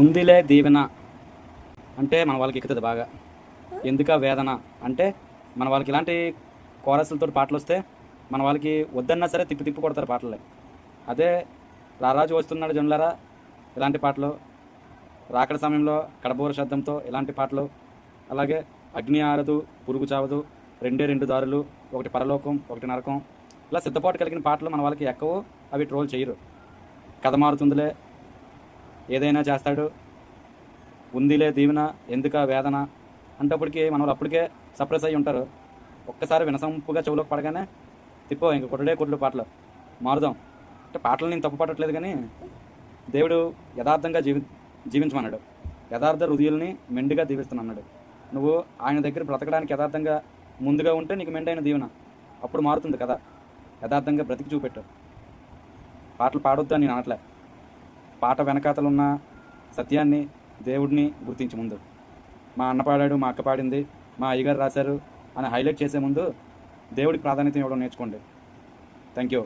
ఉందిలే దీవెన. అంటే మన వాళ్ళకి ఎక్కుతుంది బాగా. ఎందుక వేదన? అంటే మన వాళ్ళకి ఇలాంటి కోరసులతో పాటలు వస్తే మన వాళ్ళకి వద్దన్నా సరే తిప్పి తిప్పి కొడతారు పాటలే. అదే రారాజు వస్తున్నాడు జనులరా ఇలాంటి పాటలు. రాకడ సమయంలో కడబోర శబ్దంతో ఇలాంటి పాటలు. అలాగే అగ్ని ఆరదు పురుగు చావదు రెండే రెండు దారులు ఒకటి పరలోకం ఒకటి నరకం. ఇలా సిద్ధపాటు కలిగిన పాటలు మన వాళ్ళకి ఎక్కవు అవి ట్రోల్ చేయరు. కథ మారుతుందిలే ఏదైనా చేస్తాడు. ఉందిలే దీవెన ఎందుక వేదన? అంటప్పటికీ మన వాళ్ళు అప్పటికే సప్రెస్ అయ్యి ఉంటారు. ఒక్కసారి వినసంపుగా చెవులోకి పడగానే తిప్పో ఇంక కొట్టడే కొట్లు పాటలు. మారుదాం. అంటే పాటలు నేను తప్పు పట్టట్లేదు కానీ దేవుడు యథార్థంగా జీవి జీవించమన్నాడు. యథార్థ హృదయుల్ని మెండుగా దీవిస్తున్నాడు. నువ్వు ఆయన దగ్గర బ్రతకడానికి యథార్థంగా ముందుగా ఉంటే నీకు మెండైన దీవెన. అప్పుడు మారుతుంది కదా. యథార్థంగా బ్రతికి చూపెట్టు. పాటలు పాడొద్దు అని నేను అనట్లే. పాట వెనకాతలున్న సత్యాన్ని దేవుడిని గుర్తించి ముందు. మా అన్న పాడాడు మా అక్క పాడింది మా అయ్యగారు రాశారు అని హైలైట్ చేసే ముందు దేవుడికి ప్రాధాన్యత ఇవ్వడం నేర్చుకోండి. Thank you